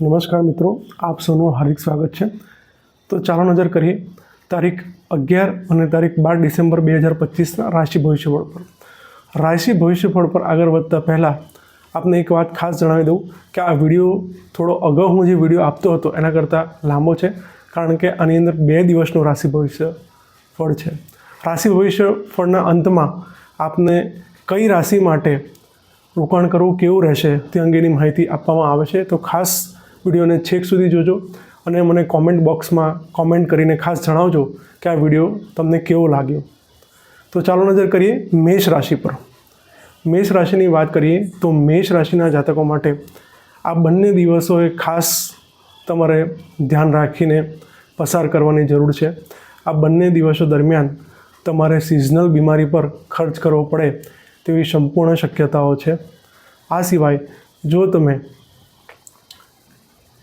નમસ્કાર મિત્રો, આપ સૌનું હાર્દિક સ્વાગત છે. તો ચાલો નજર કરીએ તારીખ અગિયાર અને તારીખ બાર ડિસેમ્બર બે હજાર પચીસના રાશિ ભવિષ્યફળ પર. રાશિ ભવિષ્યફળ પર આગળ વધતા પહેલાં આપને એક વાત ખાસ જણાવી દઉં કે આ વીડિયો થોડો અગાઉ હું જે વીડિયો આપતો હતો એના કરતાં લાંબો છે, કારણ કે આની અંદર બે દિવસનું રાશિ ભવિષ્ય ફળ છે. રાશિ ભવિષ્ય ફળના અંતમાં આપને કઈ રાશિ માટે રોકાણ કરવું, કેવું રહેશે તે અંગેની માહિતી આપવામાં આવે છે. તો ખાસ વિડીયોને છેક સુધી જોજો અને મને કોમેન્ટ બોક્સમાં કોમેન્ટ કરીને ખાસ જણાવજો કે આ વીડિયો તમને કેવો લાગ્યો. તો ચાલો નજર કરીએ મેષ રાશિ પર. મેષ રાશિની વાત કરીએ તો મેષ રાશિના જાતકો માટે આ બંને દિવસોએ ખાસ તમારે ધ્યાન રાખીને પસાર કરવાની જરૂર છે. આ બંને દિવસો દરમિયાન તમારે સિઝનલ બીમારી પર ખર્ચ કરવો પડે તેવી સંપૂર્ણ શક્યતાઓ છે. આ સિવાય જો તમે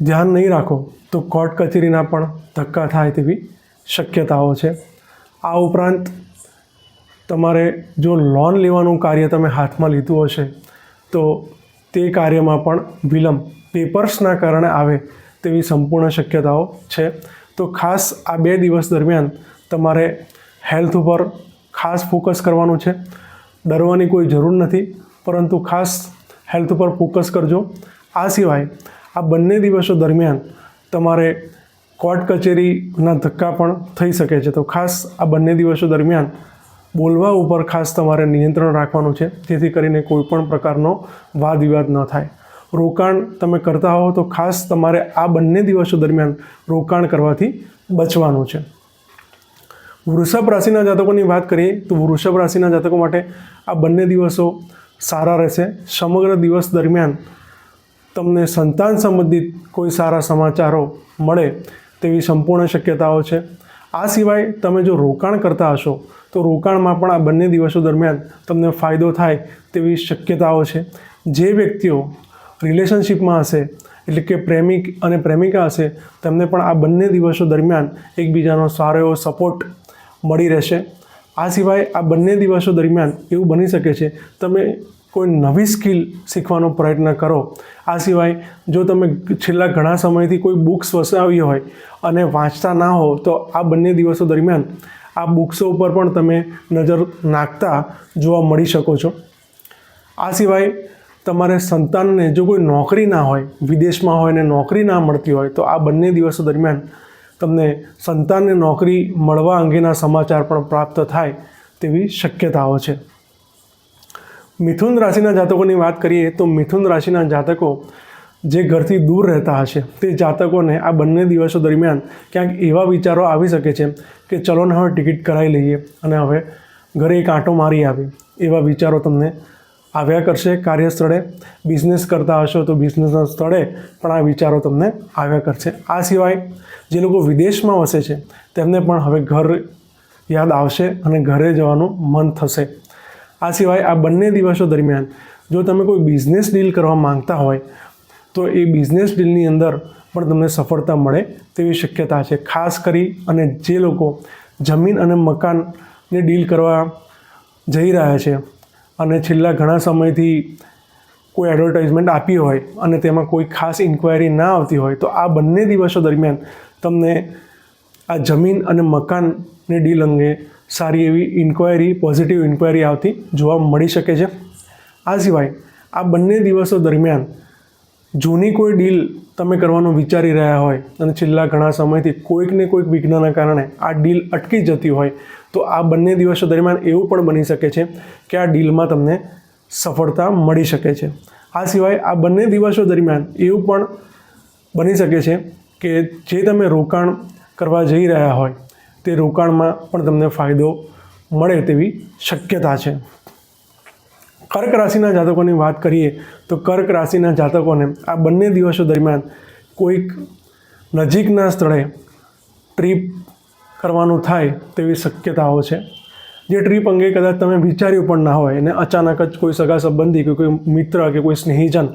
ધ્યાન નહીં રાખો તો કોર્ટ કચેરીના પણ ધક્કા થાય તેવી શક્યતાઓ છે. આ ઉપરાંત તમારે જો લોન લેવાનું કાર્ય તમે હાથમાં લીધું હશે, તો તે કાર્યમાં પણ વિલંબ પેપર્સના કારણે આવે તેવી સંપૂર્ણ શક્યતાઓ છે. તો ખાસ આ બે દિવસ દરમિયાન તમારે હેલ્થ ઉપર ખાસ ફોકસ કરવાનું છે. ડરવાની કોઈ જરૂર નથી, પરંતુ ખાસ હેલ્થ ઉપર ફોકસ કરજો. આ સિવાય આ બંને દિવસો દરમિયાન તમારે કોર્ટ કચેરીના ધક્કા પણ થઈ શકે છે. તો ખાસ આ બંને દિવસો દરમિયાન બોલવા ઉપર ખાસ તમારે નિયંત્રણ રાખવાનું છે. જેથી કરીને કોઈ પણ પ્રકારનો વાદ વિવાદ ન થાય. રોકાણ તમે કરતા હો તો ખાસ તમારે આ બંને દિવસો દરમિયાન રોકાણ કરવાથી બચવાનું છે. વૃષભ રાશિના જાતકોની વાત કરીએ તો વૃષભ રાશિના જાતકો માટે આ બંને દિવસો સારા રહેશે. સમગ્ર દિવસ દરમિયાન તમને સંતાન સંબંધિત કોઈ સારા સમાચારો મળે તેવી સંપૂર્ણ શક્યતાઓ છે. આ સિવાય તમે જો રોકાણ કરતા હશો, તો રોકાણમાં પણ આ બંને દિવસો દરમિયાન તમને ફાયદો થાય તેવી શક્યતાઓ છે. જે વ્યક્તિઓ રિલેશનશિપમાં હશે, એટલે કે પ્રેમિક અને પ્રેમિકા હશે, તેમને પણ આ બંને દિવસો દરમિયાન એકબીજાનો સારો એવો સપોર્ટ મળી રહેશે. આ સિવાય આ બંને દિવસો દરમિયાન એવું બની શકે છે, તમે કોઈ નવી સ્કિલ શીખવાનો પ્રયત્ન કરો. આ સિવાય જો તમે છેલ્લા ઘણા સમયથી કોઈ બુક્સ વસાવી હોય અને વાંચતા ના હો, તો આ બંને દિવસો દરમિયાન આ બુક્સો ઉપર પણ તમે નજર નાખતા જોવા મળી શકો છો. આ સિવાય તમારે સંતાનને જો કોઈ નોકરી ના હોય, વિદેશમાં હોય ને નોકરી ના મળતી હોય, તો આ બંને દિવસો દરમિયાન તમને સંતાનને નોકરી મળવા અંગેના સમાચાર પણ પ્રાપ્ત થાય તેવી શક્યતાઓ છે. મિથુન રાશિના જાતકોની વાત કરીએ તો મિથુન રાશિના જાતકો જે ઘરથી દૂર રહેતા હશે, તે જાતકોને આ બંને દિવસો દરમિયાન ક્યાંક એવા વિચારો આવી શકે છે કે ચલો ને હવે ટિકિટ કરાવી લઈએ અને હવે ઘરે એક આંટો મારી આવે. એવા વિચારો તમને આવ્યા કરશે કાર્યસ્થળે. બિઝનેસ કરતા હશો તો બિઝનેસના સ્થળે પણ આ વિચારો તમને આવ્યા કરશે. આ સિવાય જે લોકો વિદેશમાં વસે છે તેમને પણ હવે ઘર યાદ આવશે અને ઘરે જવાનું મન થશે. આ સિવાય આ બંને દિવસો દરમિયાન જો તમે કોઈ બિઝનેસ ડીલ કરવા માંગતા હોય, તો એ બિઝનેસ ડીલની અંદર પણ તમને સફળતા મળે તેવી શક્યતા છે. ખાસ કરી અને જે લોકો જમીન અને મકાનને ડીલ કરવા જઈ રહ્યા છે અને છેલ્લા ઘણા સમયથી કોઈ એડવર્ટાઇઝમેન્ટ આપી હોય અને તેમાં કોઈ ખાસ ઇન્ક્વાયરી ના આવતી હોય, તો આ બંને દિવસો દરમિયાન તમને આ જમીન અને મકાનની ડીલ અંગે સારી એવી ઇન્ક્વાયરી પોઝિટિવ ઇન્ક્વાયરી આવતી જોવા મળી શકે છે. આ સિવાય આ બંને દિવસો દરમિયાન જૂની કોઈ ડીલ તમે કરવાનું વિચારી રહ્યા હોય અને છેલ્લા ઘણા સમયથી કોઈકને કોઈક વિઘ્નના કારણે આ ડીલ અટકી જતી હોય, તો આ બંને દિવસો દરમિયાન એવું પણ બની શકે છે કે આ ડીલમાં તમને સફળતા મળી શકે છે. આ સિવાય આ બંને દિવસો દરમિયાન એવું પણ બની શકે છે કે જે તમે રોકાણ કરવા જઈ રહ્યા હોય તે રોકાણમાં પણ તમને ફાયદો મળે તેવી શક્યતા છે. કર્ક રાશિના જાતકોની વાત કરીએ તો કર્ક રાશિના જાતકોને આ બંને દિવસો દરમિયાન કોઈક નજીકના સ્થળે ટ્રીપ કરવાનું થાય તેવી શક્યતાઓ છે. જે ટ્રીપ અંગે કદાચ તમે વિચાર્યું પણ ના હોય અને અચાનક જ કોઈ સગા સંબંધી કે કોઈ મિત્ર કે કોઈ સ્નેહીજન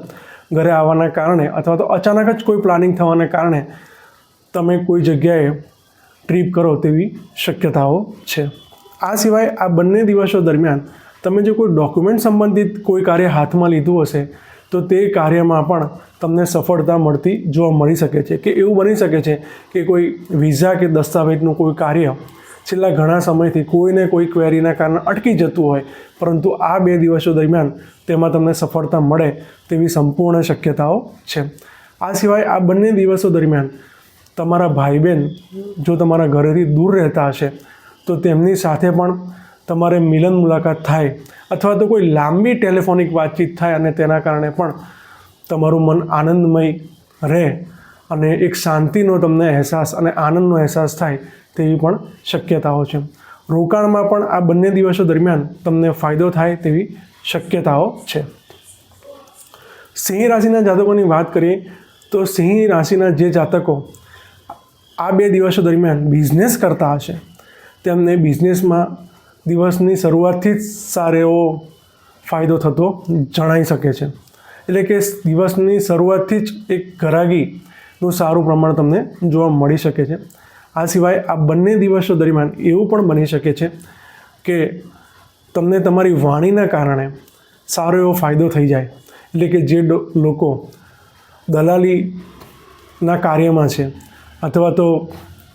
ઘરે આવવાના કારણે અથવા તો અચાનક જ કોઈ પ્લાનિંગ થવાના કારણે તમે કોઈ જગ્યાએ ટ્રીપ કરો તેવી શક્યતાઓ છે. આ સિવાય આ બંને દિવસો દરમિયાન તમે જો કોઈ ડોક્યુમેન્ટ સંબંધિત કોઈ કાર્ય હાથમાં લીધું હશે, તો તે કાર્યમાં પણ તમને સફળતા મળતી જોવા મળી શકે છે કે એવું બની શકે છે કે કોઈ વિઝા કે દસ્તાવેજનું કોઈ કાર્ય છેલ્લા ઘણા સમયથી કોઈને કોઈ ક્વેરીના કારણે અટકી જતું હોય, પરંતુ આ બે દિવસો દરમિયાન તેમાં તમને સફળતા મળે તેવી સંપૂર્ણ શક્યતાઓ છે. આ સિવાય આ બંને દિવસો દરમિયાન તમારા ભાઈ બહેન જો તમારા ઘરેથી દૂર રહેતા હશે, તો તેમની સાથે પણ તમારે મિલન મુલાકાત થાય અથવા તો કોઈ લાંબી ટેલિફોનિક વાતચીત થાય અને તેના કારણે પણ તમારું મન આનંદમય રહે અને એક શાંતિનો તમને અહેસાસ અને આનંદનો અહેસાસ થાય તેવી પણ શક્યતાઓ છે. રોકાણમાં પણ આ બંને દિવસો દરમિયાન તમને ફાયદો થાય તેવી શક્યતાઓ છે. સિંહ રાશિના જાતકોની વાત કરીએ, તો સિંહ રાશિના જે જાતકો આ બે દિવસો દરમિયાન બિઝનેસ કરતા હશે. તેમને બિઝનેસમાં દિવસની શરૂઆતથી જ સારો એવો ફાયદો થતો જણાઈ શકે છે. એટલે કે દિવસની શરૂઆતથી જ એક ઘરાગીનું સારું પ્રમાણ તમને જોવા મળી શકે છે. આ સિવાય આ બંને દિવસો દરમિયાન એવું પણ બની શકે છે કે તમને તમારી વાણીના કારણે સારો એવો ફાયદો થઈ જાય. એટલે કે જે લોકો દલાલીના કાર્યમાં છે અથવા તો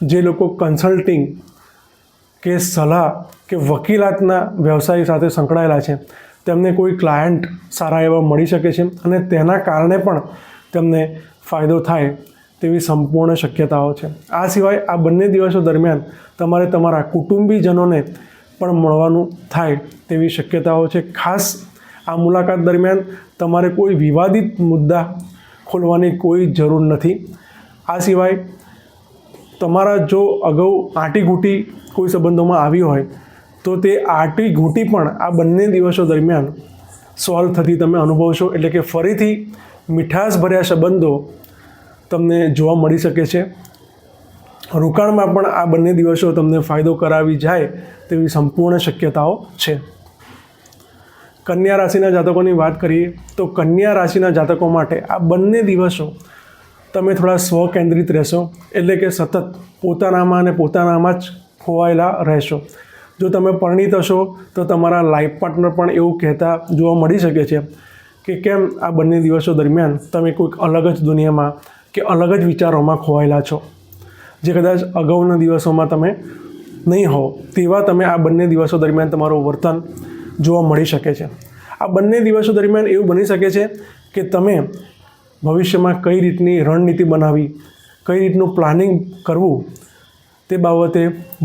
જે લોકો કન્સલ્ટિંગ કે સલાહ કે વકીલાતના વ્યવસાય સાથે સંકળાયેલા છે, તેમને કોઈ ક્લાયન્ટ સારા એવા મળી શકે છે અને તેના કારણે પણ તેમને ફાયદો થાય તેવી સંપૂર્ણ શક્યતાઓ છે. આ સિવાય આ બંને દિવસો દરમિયાન તમારે તમારા કુટુંબીજનોને પણ મળવાનું થાય તેવી શક્યતાઓ છે. ખાસ આ મુલાકાત દરમિયાન તમારે કોઈ વિવાદિત મુદ્દા ખોલવાની કોઈ જરૂર નથી. આ સિવાય તમારા જો અગાઉ આંટીઘૂંટી કોઈ સંબંધોમાં આવી હોય, તો તે આટી ઘૂંટી પણ આ બંને દિવસો દરમિયાન સોલ્વ થતી તમે અનુભવશો. એટલે કે ફરીથી મીઠાશભર્યા સંબંધો તમને જોવા મળી શકે છે. રોકાણમાં પણ આ બંને દિવસો તમને ફાયદો કરાવી જાય તેવી સંપૂર્ણ શક્યતાઓ છે. કન્યા રાશિના જાતકોની વાત કરીએ, તો કન્યા રાશિના જાતકો માટે આ બંને દિવસો તમે થોડા સ્વ કેન્દ્રિત રહેશો. એટલે કે સતત પોતાનામાં અને પોતાનામાં જ ખોવાયેલા રહેશો. જો તમે પરિણીત હશો, તો તમારા લાઈફ પાર્ટનર પણ એવું કહેતા જોવા મળી શકે છે કે કેમ આ બંને દિવસો દરમિયાન તમે કોઈક અલગ જ દુનિયામાં કે અલગ જ વિચારોમાં ખોવાયેલા છો. જે કદાચ અગાઉના દિવસોમાં તમે નહીં હો તેવા તમે આ બંને દિવસો દરમિયાન તમારું વર્તન જોવા મળી શકે છે. આ બંને દિવસો દરમિયાન એવું બની શકે છે કે તમે ભવિષ્યમાં કઈ રીતની રણનીતિ બનાવી, કઈ રીતનું પ્લાનિંગ કરવું, તે બાબતે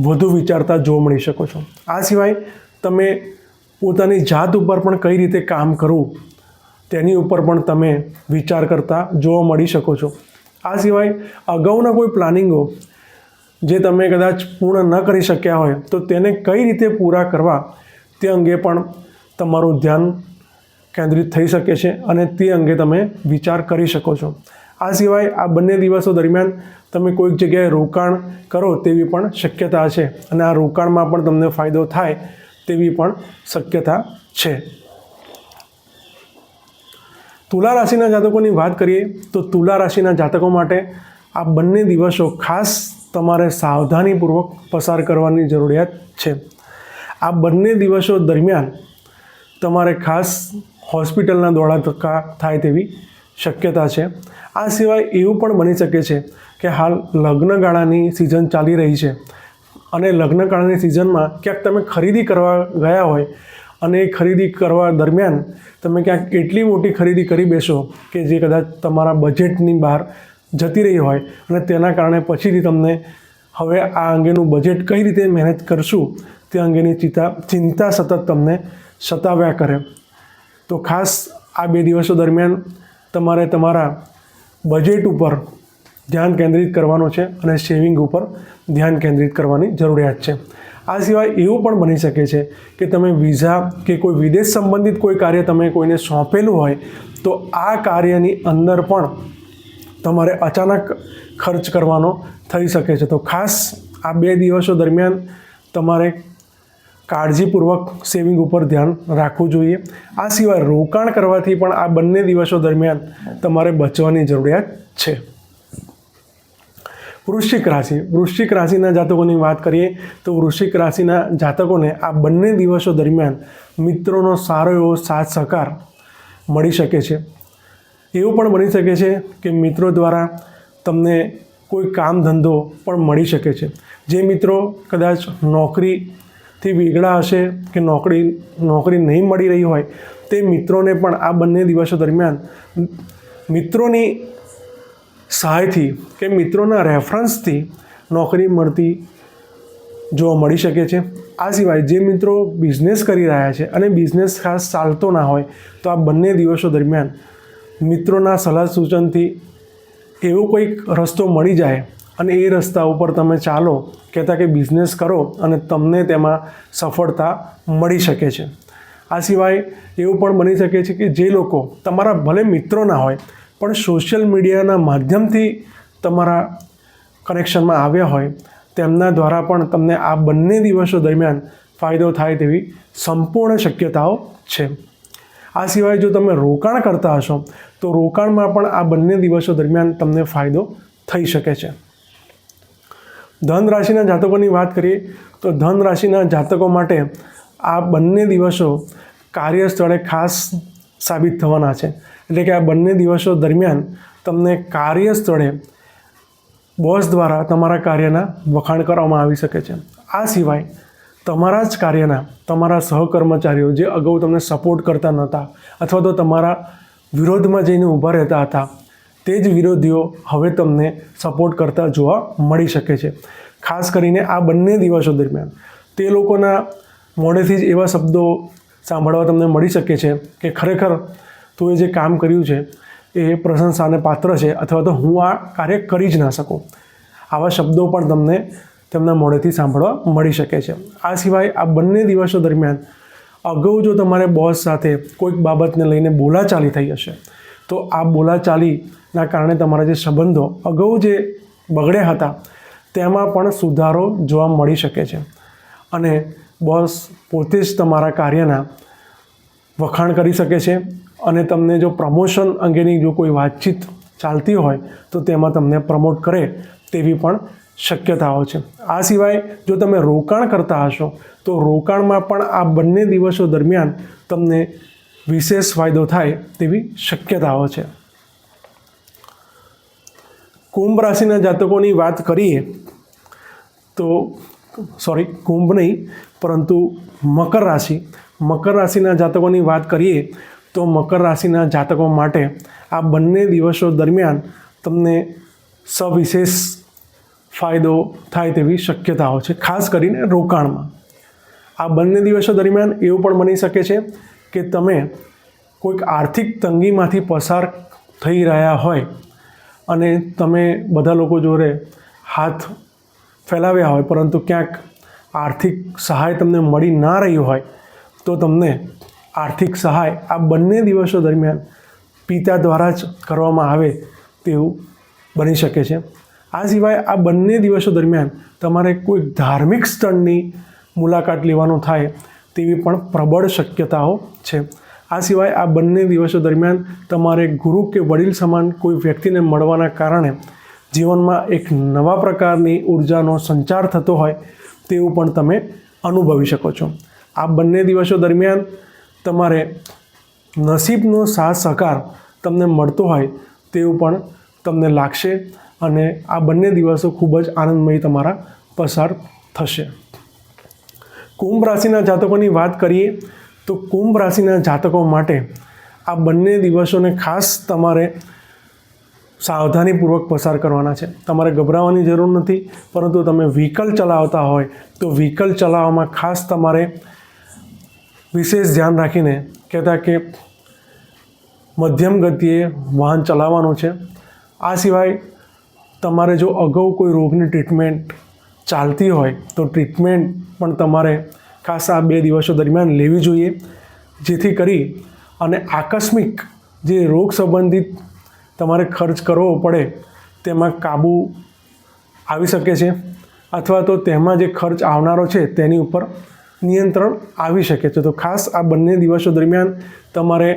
વધુ વિચારતા જોવા મળી શકો છો. આ સિવાય તમે પોતાની જાત ઉપર પણ કઈ રીતે કામ કરવું, તેની ઉપર પણ તમે વિચાર કરતા જોવા મળી શકો છો. આ સિવાય અગાઉના કોઈ પ્લાનિંગો જે તમે કદાચ પૂર્ણ ન કરી શક્યા હોય, તો તેને કઈ રીતે પૂરા કરવા, તે અંગે પણ તમારું ધ્યાન કેન્દ્રિત થઈ શકે છે અને તે અંગે તમે વિચાર કરી શકો છો. આ સિવાય આ બંને દિવસો દરમિયાન તમે કોઈક જગ્યાએ રોકાણ કરો તેવી પણ શક્યતા છે અને આ રોકાણમાં પણ તમને ફાયદો થાય તેવી પણ શક્યતા છે. તુલા રાશિના જાતકોની વાત કરીએ તો તુલા રાશિના જાતકો માટે આ બંને દિવસો ખાસ તમારે સાવધાનીપૂર્વક પસાર કરવાની જરૂરિયાત છે. આ બંને દિવસો દરમિયાન તમારે ખાસ હોસ્પિટલના દોડા ધક્કા થાય તેવી શક્યતા છે. આ સિવાય એવું પણ બની શકે છે કે હાલ લગ્નગાળાની સિઝન ચાલી રહી છે અને લગ્નગાળાની સિઝનમાં ક્યાંક તમે ખરીદી કરવા ગયા હોય અને એ ખરીદી કરવા દરમિયાન તમે ક્યાંક એટલી મોટી ખરીદી કરી બેસો કે જે કદાચ તમારા બજેટની બહાર જતી રહી હોય અને તેના કારણે પછીથી તમને હવે આ અંગેનું બજેટ કઈ રીતે મેનેજ કરશું તે અંગેની ચિંતા ચિંતા સતત તમને સતાવ્યા કરે. તો ખાસ આ બે દિવસો દરમિયાન તમારે તમારા બજેટ ઉપર ધ્યાન કેન્દ્રિત કરવાનું છે અને સેવિંગ ઉપર ધ્યાન કેન્દ્રિત કરવાની જરૂરિયાત છે. આ સિવાય એવું પણ બની શકે છે કે તમે વિઝા કે કોઈ વિદેશ સંબંધિત કોઈ કાર્ય તમે કોઈને સોંપેલું હોય, તો આ કાર્યની અંદર પણ તમારે અચાનક ખર્ચ કરવાનો થઈ શકે છે. તો ખાસ આ બે દિવસો દરમિયાન તમારે કાળજીપૂર્વક સેવિંગ ઉપર ધ્યાન રાખવું જોઈએ. આ સિવાય રોકાણ કરવાથી પણ આ બંને દિવસો દરમિયાન તમારે બચવાની જરૂરિયાત છે. વૃશ્ચિક રાશિ. વૃશ્ચિક રાશિના જાતકોની વાત કરીએ તો વૃશ્ચિક રાશિના જાતકોને આ બંને દિવસો દરમિયાન મિત્રોનો સારો એવો સાથ સહકાર મળી શકે છે. એવું પણ બની શકે છે કે મિત્રો દ્વારા તમને કોઈ કામ ધંધો પણ મળી શકે છે. જે મિત્રો કદાચ નોકરીથી વેગળા હશે કે નોકરી નોકરી નહીં મળી રહી હોય, તે મિત્રોને પણ આ બંને દિવસો દરમિયાન મિત્રોની સહાયથી કે મિત્રોના રેફરન્સથી નોકરી મળતી જોવા મળી શકે છે. આ સિવાય જે મિત્રો બિઝનેસ કરી રહ્યા છે અને બિઝનેસ ખાસ ચાલતો ના હોય, તો આ બંને દિવસો દરમિયાન મિત્રોના સલાહ સૂચનથી એવો કોઈક રસ્તો મળી જાય અને એ રસ્તા ઉપર તમે ચાલો, કહેતા કે બિઝનેસ કરો અને તમને તેમાં સફળતા મળી શકે છે. આ સિવાય એવું પણ બની શકે છે કે જે લોકો તમારા ભલે મિત્રો ના હોય, પણ સોશિયલ મીડિયાના માધ્યમથી તમારા કનેક્શનમાં આવ્યા હોય, તેમના દ્વારા પણ તમને આ બંને દિવસો દરમિયાન ફાયદો થાય તેવી સંપૂર્ણ શક્યતાઓ છે. આ સિવાય જો તમે રોકાણ કરતા હશો, તો રોકાણમાં પણ આ બંને દિવસો દરમિયાન તમને ફાયદો થઈ શકે છે. ધન રાશિના જાતકોની વાત કરીએ તો ધન રાશિના જાતકો માટે આ બંને દિવસો કાર્યસ્થળે ખાસ સાબિત થવાના છે. એટલે કે આ બંને દિવસો દરમિયાન તમને કાર્યસ્થળે બોસ દ્વારા તમારા કાર્યના વખાણ કરવામાં આવી શકે છે. આ સિવાય તમારા જ કાર્યના તમારા સહકર્મચારીઓ જે અગાઉ તમને સપોર્ટ કરતા નહોતા અથવા તો તમારા વિરોધમાં જઈને ઊભા રહેતા હતા તે જ વિરોધીઓ હવે તમને સપોર્ટ કરતા જોવા મળી શકે છે. ખાસ કરીને આ બંને દિવસો દરમિયાન તે લોકોના મોઢેથી જ એવા શબ્દો સાંભળવા તમને મળી શકે છે કે ખરેખર તું એ જે કામ કર્યું છે એ પ્રશંસાને પાત્ર છે અથવા તો હું આ કાર્ય કરી જ ના શકું. આવા શબ્દો પણ તમને તેમના મોઢેથી સાંભળવા મળી શકે છે. આ સિવાય આ બંને દિવસો દરમિયાન અગાઉ જો તમારે બોસ સાથે કોઈક બાબતને લઈને બોલાચાલી થઈ હશે તો આ બોલાચાલીના કારણે તમારા જે સંબંધો અગાઉ જે બગડ્યા હતા, તેમાં પણ સુધારો જોવા મળી શકે છે. અને બોસ પોતે જ તમારા કાર્યના વખાણ કરી શકે છે અને તમને જો પ્રમોશન અંગેની જો કોઈ વાતચીત ચાલતી હોય, તો તેમાં તમને પ્રમોટ કરે તેવી પણ શક્યતાઓ છે. આ સિવાય જો તમે રોકાણ કરતા હશો, તો રોકાણમાં પણ આ બંને દિવસો દરમિયાન તમને વિશેષ ફાયદો થાય તેવી શક્યતાઓ છે. કુંભ રાશિના જાતકોની વાત કરીએ તો સોરી કુંભ નહીં, પરંતુ મકર રાશિ. મકર રાશિના જાતકોની વાત કરીએ તો મકર રાશિના જાતકો માટે આ બંને દિવસો દરમિયાન તમને સવિશેષ ફાયદો થાય તેવી શક્યતાઓ છે, ખાસ કરીને રોકાણમાં. આ બંને દિવસો દરમિયાન એવું પણ બની શકે છે કે તમે કોઈક આર્થિક તંગીમાંથી પસાર થઈ રહ્યા હોય અને તમે બધા લોકો જોડે હાથ ફેલાવ્યા હોય, પરંતુ ક્યાંક આર્થિક સહાય તમને મળી ના રહી હોય, તો તમને આર્થિક સહાય આ બંને દિવસો દરમિયાન પિતા દ્વારા જ કરવામાં આવે તેવું બની શકે છે. આ સિવાય આ બંને દિવસો દરમિયાન તમારે કોઈ ધાર્મિક સ્થળની મુલાકાત લેવાનું થાય તેવી પણ પ્રબળ શક્યતાઓ છે. આ સિવાય આ બંને દિવસો દરમિયાન તમારે ગુરુ કે વડીલ સમાન કોઈ વ્યક્તિને મળવાના કારણે જીવનમાં એક નવા પ્રકારની ઉર્જાનો સંચાર થતો હોય તેવું પણ તમે અનુભવી શકો છો. આ બંને દિવસો દરમિયાન તમારે નસીબનો સાથ સહકાર તમને મળતો હોય તેવું પણ તમને લાગશે અને આ બંને દિવસો ખૂબ જ આનંદમય તમારા પસાર થશે. કુંભ રાશિના જાતકોની વાત કરીએ તો કુંભ રાશિના જાતકો માટે આ બંને દિવસોને ખાસ તમારે સાવધાનીપૂર્વક પસાર કરવાના છે. તમારે ગભરાવાની જરૂર નથી, પરંતુ તમે વ્હીકલ ચલાવતા હોય તો વ્હીકલ ચલાવવામાં ખાસ તમારે વિશેષ ધ્યાન રાખીને કહેતા કે મધ્યમ ગતિએ વાહન ચલાવવાનું છે. આ સિવાય તમારે જો અગાઉ કોઈ રોગની ટ્રીટમેન્ટ ચાલતી હોય તો ટ્રીટમેન્ટ પણ તમારે ખાસ આ બે દિવસો દરમિયાન લેવી જોઈએ. જેથી કરી અને આકસ્મિક જે રોગ સંબંધિત તમારે ખર્ચ કરવો પડે તેમાં કાબૂ આવી શકે છે અથવા તો તેમાં જે ખર્ચ આવનારો છે તેની ઉપર નિયંત્રણ આવી શકે છે. તો ખાસ આ બંને દિવસો દરમિયાન તમારે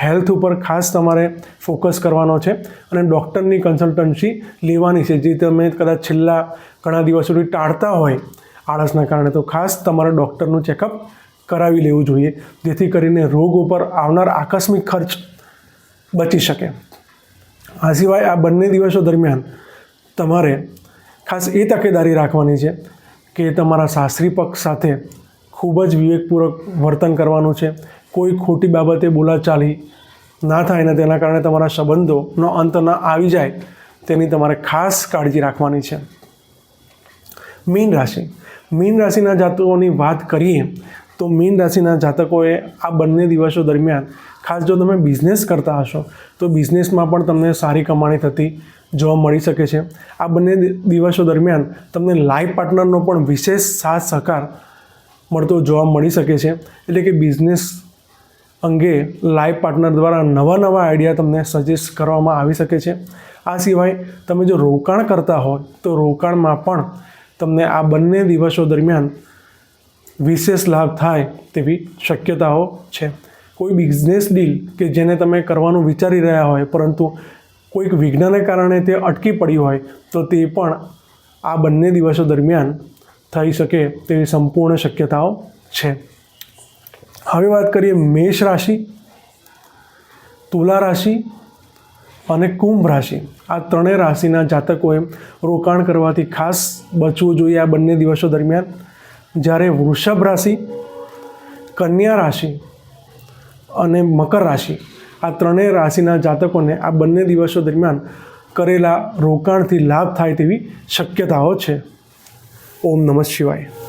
હેલ્થ ઉપર ખાસ તમારે ફોકસ કરવાનો છે અને ડૉક્ટરની કન્સલ્ટન્સી લેવાની છે. જે તમે કદાચ છેલ્લા ઘણા દિવસોથી ટાળતા હોય. આળસના કારણે તો ખાસ તમારે ડૉક્ટરનું ચેકઅપ કરાવી લેવું જોઈએ, જેથી કરીને રોગ ઉપર આવનાર આકસ્મિક ખર્ચ બચી શકે. આ સિવાય આ બંને દિવસો દરમિયાન તમારે ખાસ એ તકેદારી રાખવાની છે કે તમારા સાસરી પક્ષ સાથે ખૂબ જ વિવેકપૂર્વક વર્તન કરવાનું છે. કોઈ ખોટી બાબતે બોલાચાલી ના થાય ને તેના કારણે તમારા સંબંધોનો અંત ન આવી જાય, તેની તમારે ખાસ કાળજી રાખવાની છે. મીન રાશિ. મીન રાશિના જાતકોની વાત કરીએ, તો મીન રાશિના જાતકોએ આ બંને દિવસો દરમિયાન, ખાસ જો તમે બિઝનેસ કરતા હશો, તો બિઝનેસમાં પણ તમને સારી કમાણી થતી જોવા મળી શકે છે. આ બંને દિવસો દરમિયાન તમને લાઈફ પાર્ટનરનો પણ વિશેષ સાથ સહકાર મળતો જોવા મળી શકે છે. એટલે કે બિઝનેસ અંગે લાઈફ પાર્ટનર દ્વારા નવા નવા આઈડિયા તમને સજેસ્ટ કરવામાં આવી શકે છે. આ સિવાય તમે જો રોકાણ કરતા હોય, તો રોકાણમાં પણ તમને આ બંને દિવસો દરમિયાન વિશેષ લાભ થાય તેવી શક્યતાઓ છે. કોઈ બિઝનેસ ડીલ કે જેને તમે કરવાનું વિચારી રહ્યા હોય, પરંતુ કોઈક વિઘ્નને કારણે તે અટકી પડી હોય, તો તે પણ આ બંને દિવસો દરમિયાન થઈ શકે તેવી સંપૂર્ણ શક્યતાઓ છે. હવે વાત કરીએ મેષ રાશિ, તુલા રાશિ અને કુંભ રાશિ. આ ત્રણેય રાશિના જાતકોએ રોકાણ કરવાથી ખાસ બચવું જોઈએ આ બંને દિવસો દરમિયાન. જ્યારે વૃષભ રાશિ, કન્યા રાશિ અને મકર રાશિ આ ત્રણેય રાશિના જાતકોને આ બંને દિવસો દરમિયાન કરેલા રોકાણથી લાભ થાય તેવી શક્યતાઓ છે. ઓમ નમઃ શિવાય.